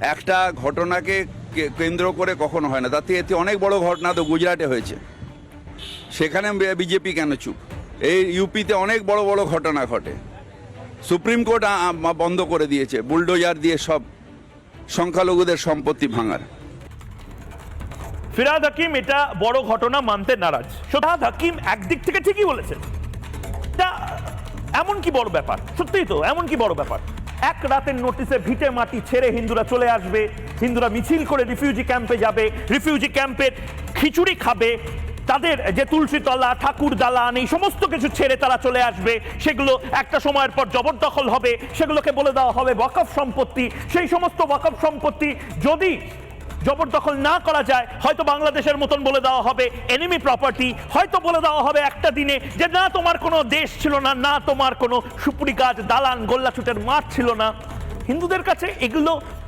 একটা ঘটনাকে কেন্দ্র করে কখনো হয় না। তাতে এতে অনেক বড় ঘটনা তো গুজরাটে হয়েছে। সেখানে বিজেপি কেন চুপ? এই ইউপিতে অনেক বড় বড় ঘটনা ঘটে। সুপ্রিম কোর্ট বন্ধ করে দিয়েছে। বুলডোজার দিয়ে সব সংখ্যালঘুদের সম্পত্তি ভাঙার। ফিরাদ হাকিম, এটা বড় ঘটনা মানতে নারাজ। ফিরাদ হাকিম একদিক থেকে ঠিকই বলেছেন। এমন কি বড় ব্যাপার? সত্যিই তো, এমন কি বড় ব্যাপার? এক রাতের নোটিসে ভিটে মাটি ছেড়ে হিন্দুরা চলে আসবে। হিন্দুরা মিছিল করে রিফিউজি ক্যাম্পে যাবে। রিফিউজি ক্যাম্পের খিচুড়ি খাবে। তাদের যে তুলসীতলা ঠাকুর দালান, এই সমস্ত কিছু ছেড়ে তারা চলে আসবে। সেগুলো একটা সময়ের পর জবরদখল হবে। সেগুলোকে বলে দেওয়া হবে বকফ সম্পত্তি। সেই সমস্ত ওয়াকফ সম্পত্তি যদি জবরদখল না করা যায়, হয়তো বাংলাদেশের মতন বলে দেওয়া হবে এনিমি প্রপার্টি হয়তো বলে দেওয়া হবে একটা দিনে যে না তোমার কোনো দেশ ছিল না না তোমার কোনো সুপুরি গাছ, দালান, গোল্লাছুটের মাঠ ছিল না। হিন্দুদের কাছে এগুলো